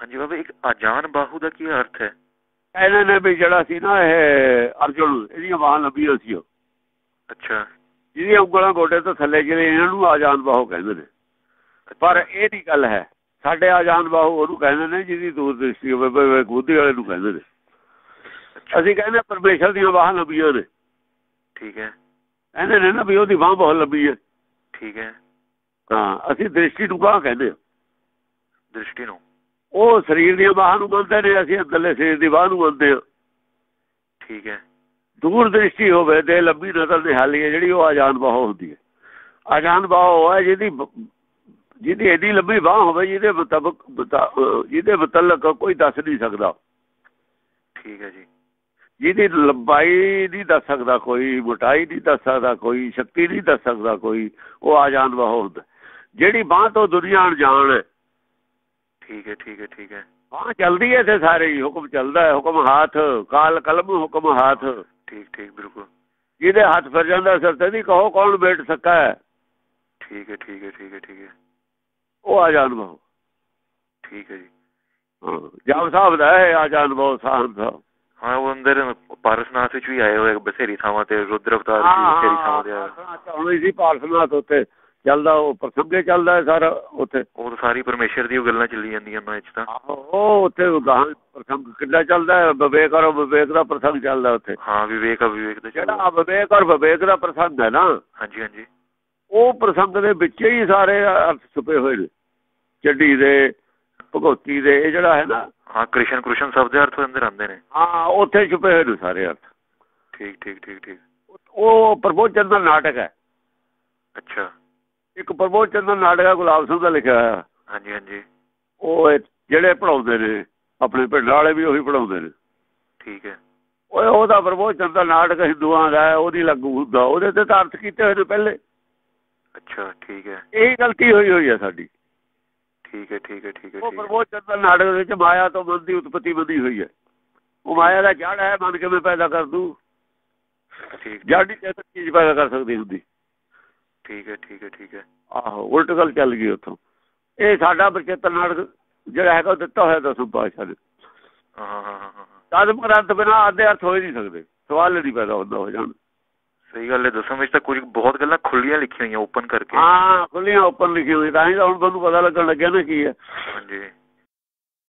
ਹਾਂਜੀ ਬਾਬਾ ਇੱਕ ਅਜਾਨ ਬਾਹੂ ਦਾ ਕੀ ਅਰਥ ਹੈ? ਇਹਨਾਂ ਨੇ ਵੀ ਜਿਹੜਾ ਸੀ ਨਾ ਇਹ ਅਰਜੁਨ ਇਹਦੀਆਂ ਬਾਹਾਂ ਲੰਬੀਆਂ ਸੀ ਉਹ। ਅੱਛਾ। ਜਿਹਦੀਆਂ ਉਂਗਲਾਂ ਗੋਡੇ ਤੋਂ ਥੱਲੇ ਜਿਹੜੇ ਇਹਨਾਂ ਨੂੰ ਆਜ਼ਾਨ ਬਾਹੂ ਕਹਿੰਦੇ ਨੇ। ਪਰ ਇਹ ਨਹੀਂ ਗੱਲ ਹੈ। ਸਾਡੇ ਆਜ਼ਾਨ ਬਾਹੂ ਉਹਨੂੰ ਕਹਿੰਦੇ ਨੇ ਜਿਹਦੀ ਦੂਰ ਦ੍ਰਿਸ਼ਟੀ ਹੋਵੇ ਬਈ ਗੁੱਦੀ ਵਾਲੇ ਨੂੰ ਕਹਿੰਦੇ ਨੇ। ਅਸੀਂ ਕਹਿੰਦੇ ਪਰਮੇਸ਼ਰ ਦੀਆਂ ਬਾਹਾਂ ਲੰਬੀਆਂ ਨੇ। ਠੀਕ ਹੈ। ਕਹਿੰਦੇ ਨੇ ਨਾ ਵੀ ਉਹਦੀ ਬਾਹ ਬਹੁਤ ਲੰਬੀ ਹੈ। ਠੀਕ ਹੈ। ਹਾਂ ਅਸੀਂ ਦ੍ਰਿਸ਼ਟੀ ਨੂੰ ਬਾਹ ਕਹਿੰਦੇ ਹਾਂ। ਦ੍ਰਿਸ਼ਟੀ ਨੂੰ। ਉਹ ਸਰੀਰ ਦੀਆਂ ਬਾਹਾਂ ਨੂੰ ਮੰਨਦੇ ਨੇ ਅਸੀਂ ਅੰਦਰਲੇ ਸਰੀਰ ਦੀ ਬਾਹ ਨੂੰ ਮੰਨਦੇ ਹਾਂ। ਠੀਕ ਹੈ। ਦੂਰ ਦ੍ਰਿਸ਼ਟੀ ਹੋਵੇ ਤੇ ਲੰਬੀ ਨਜ਼ਰ ਨਿਹਾਲੀ ਹੈ ਜਿਹੜੀ ਉਹ ਆਜ਼ਾਨ ਬਾਹ ਹੁੰਦੀ ਹੈ। ਆਜ਼ਾਨ ਬਾਹ ਉਹ ਹੈ ਜਿਹਦੀ ਜਿਹਦੀ ਏਡੀ ਲੰਬੀ ਬਾਹ ਹੋਵੇ ਜਿਹਦੇ ਮੁਤਾਬਕ ਜਿਹਦੇ ਮੁਤਲਕ ਕੋਈ ਦੱਸ ਨਹੀਂ ਸਕਦਾ। ਠੀਕ ਹੈ ਜੀ। ਜਿਹਦੀ ਲੰਬਾਈ ਨਹੀਂ ਦੱਸ ਸਕਦਾ ਕੋਈ ਮੋਟਾਈ ਨਹੀਂ ਦੱਸ ਸਕਦਾ ਕੋਈ ਸ਼ਕਤੀ ਨਹੀਂ ਦੱਸ ਸਕਦਾ ਕੋਈ ਉਹ ਆਜ਼ਾਨ ਬਾਹ ਹੁੰਦਾ ਜਿਹੜੀ ਬਾਹ ਤੋਂ ਦੁਨੀਆ ਅਣਜਾਣ ਹੈ ਠੀਕ ਹੈ ਠੀਕ ਹੈ ਠੀਕ ਹੈ। ਬਾਹ ਚੱਲਦੀ ਹੈ ਤੇ ਸਾਰੇ ਹੀ ਹੁਕਮ ਚੱਲਦਾ ਹੈ ਹੁਕਮ ਹੱਥ ਕਾਲ ਕਲਮ ਹੁਕਮ ਹੱਥ। ਠੀਕ ਠੀਕ ਬਿਲਕੁਲ। ਜਿਹਦੇ ਹੱਥ ਫਿਰ ਜਾਂਦਾ ਸਿਰ ਤੇ ਨਹੀਂ ਕਹੋ ਕੌਣ ਬੈਠ ਸਕਾ ਹੈ। ਠੀਕ ਹੈ ਠੀਕ ਹੈ ਠੀਕ ਹੈ ਠੀਕ ਹੈ। ਉਹ ਆਜ਼ਾਨ ਬਾਹ। ਠੀਕ ਹੈ ਜੀ। ਹਾਂ ਜਾਮ ਸਾਹਿਬ ਦਾ ਹੈ ਆਜ਼ਾਨ ਬਾਹ ਸਾਹਨ ਸਾਹਿਬ ਹਾਂ ਉਹ ਅੰਦਰ ਪਾਰਸਨਾਥ ਵਿੱਚ ਵੀ ਆਏ ਹੋਏ ਬਸੇਰੀ ਥਾਵਾਂ ਤੇ ਰੁਦਰ ਅਵਤਾਰ ਦੀ ਬਸੇਰੀ ਥਾਵਾਂ ਤੇ ਆਏ। ਹੁਣ ਸੀ ਪਾਰਸਨਾਥ ਉੱਤੇ ਚੱਲਦਾ ਉਹ ਪ੍ਰਸੰਗੇ ਚੱਲਦਾ ਹੈ ਸਾਰਾ ਉੱਥੇ। ਉਹ ਸਾਰੀ ਪਰਮੇਸ਼ਰ ਦੀ ਉਹ ਗੱਲਾਂ ਚੱਲੀ ਜਾਂਦੀਆਂ ਉਹਨਾਂ ਵਿੱਚ ਤਾਂ। ਉਹ ਉੱਥੇ ਪ੍ਰਸੰਗ ਕਿੱਦਾਂ ਚੱਲਦਾ ਹੈ? ਵਿਵੇਕ ਔਰ ਵਿਵੇਕ ਦਾ ਪ੍ਰਸੰਗ ਚੱਲਦਾ ਉੱਥੇ। ਹਾਂ ਵਿਵੇਕ ਅਵਿਵੇਕ ਦਾ ਚੱਲਦਾ। ਜਿਹੜਾ ਵਿਵੇਕ ਔਰ ਵਿਵੇਕ ਦਾ ਪ੍ਰਸੰਗ ਹੈ ਨਾ ਹਾਂਜੀ ਹਾਂਜੀ। ਉਹ ਪ੍ਰਸੰਗ ਦੇ ਵਿੱਚ ਹੀ ਸਾਰੇ ਅਰਥ ਛੁਪੇ ਹੋਏ ਨੇ। ਚੱਡੀ ਦੇ ਭਗਵਤੀ ਦੇ ਇਹ ਜਿਹੜਾ ਹੈ ਨਾ। ਹਾਂ ਕ੍ਰਿਸ਼ਨ ਕ੍ਰਿਸ਼ਨ ਸਭ ਦੇ ਅਰਥ ਅੰਦਰ ਆਉਂਦੇ ਨੇ। ਹਾਂ ਉੱਥੇ ਛੁਪੇ ਹੋਏ ਨੇ ਸਾਰੇ ਅਰਥ। ਠੀਕ ਠੀਕ ਠੀਕ ਠੀਕ। ਉਹ ਪ੍ਰਬੋਧਨ ਦਾ ਨਾਟਕ ਹੈ। ਅੱਛਾ। ਇੱਕ ਪ੍ਰਬੋਧਨ ਦਾ ਨਾਟਕ ਗੁਲਾਬ ਸਿੰਘ ਦਾ ਲਿਖਿਆ ਹੋਇਆ। ਹਾਂਜੀ ਹਾਂਜੀ। ਉਹ ਜਿਹੜੇ ਪੜਾਉਂਦੇ ਨੇ ਆਪਣੇ ਪਿੰਡ ਵਾਲੇ ਵੀ ਉਹੀ ਪੜਾਉਂਦੇ ਨੇ। ਠੀਕ ਹੈ। ਓਏ ਉਹਦਾ ਪ੍ਰਬੋਧਨ ਦਾ ਨਾਟਕ ਹਿੰਦੂਆਂ ਦਾ ਉਹਦੀ ਲਾਗੂ ਹੁੰਦਾ। ਉਹਦੇ ਤੇ ਤਾਂ ਅਰਥ ਕੀਤੇ ਹੋਏ ਨੇ ਪਹਿਲੇ। ਅੱਛਾ ਠੀਕ ਹੈ। ਇਹੀ ਗਲਤੀ ਹੋਈ ਹੋਈ ਹੈ ਸਾਡੀ। ਠੀਕ ਹੈ ਠੀਕ ਹੈ ਠੀਕ ਹੈ ਉਹ ਹੈ। ਪ੍ਰਬੋਧਨ ਦਾ ਨਾਟਕ ਵਿੱਚ ਮਾਇਆ ਤੋਂ ਮਨ ਦੀ ਉਤਪਤੀ ਬੰਦੀ ਹੋਈ ਹੈ। ਉਹ ਮਾਇਆ ਦਾ ਜੜ ਹੈ ਮਨ ਕਿਵੇਂ ਪੈਦਾ ਕਰ ਦੂ? ਠੀਕ। ਜੜ ਨਹੀਂ ਚੀਜ਼ ਪੈਦਾ ਕਰ ਸਕਦੀ ਹੁੰਦੀ। ਠੀਕ ਹੈ ਠੀਕ ਹੈ ਠੀਕ ਹੈ। ਆਹੋ ਉਲਟ ਗੱਲ ਚੱਲ ਗਈ ਉੱਥੋਂ। ਇਹ ਸਾਡਾ ਬਚੇਤਨ ਨਾਟਕ ਜਿਹੜਾ ਹੈਗਾ ਉਹ ਦਿੱਤਾ ਹੋਇਆ ਦਸਮ ਪਾਤਸ਼ਾਹ ਨੇ। ਹਾਂ ਹਾਂ ਹਾਂ ਸਾਧਮ ਗ੍ਰੰਥ ਬਿਨਾ ਆਦੇ ਅਰਥ ਹੋ ਹੀ ਨਹੀਂ ਸਕਦੇ। ਸਵਾਲ ਨਹੀਂ ਪੈਦਾ ਹੁੰਦਾ ਹੋ ਜਾਣ। ਸਹੀ ਗੱਲ ਹੈ ਦਸਮ ਵਿੱਚ ਤਾਂ ਕੁਝ ਬਹੁਤ ਗੱਲਾਂ ਖੁੱਲੀਆਂ ਲਿਖੀਆਂ ਹੋਈਆਂ ਓਪਨ ਕਰਕੇ। ਹਾਂ ਖੁੱਲੀਆਂ ਓਪਨ ਲਿਖੀ ਹੋਈ ਤਾਂ ਹੀ ਤਾਂ ਹੁਣ ਤੁਹਾਨੂੰ ਪਤਾ ਲੱਗਣ ਲੱਗਿਆ ਨਾ ਕੀ ਹੈ। ਹਾਂਜੀ।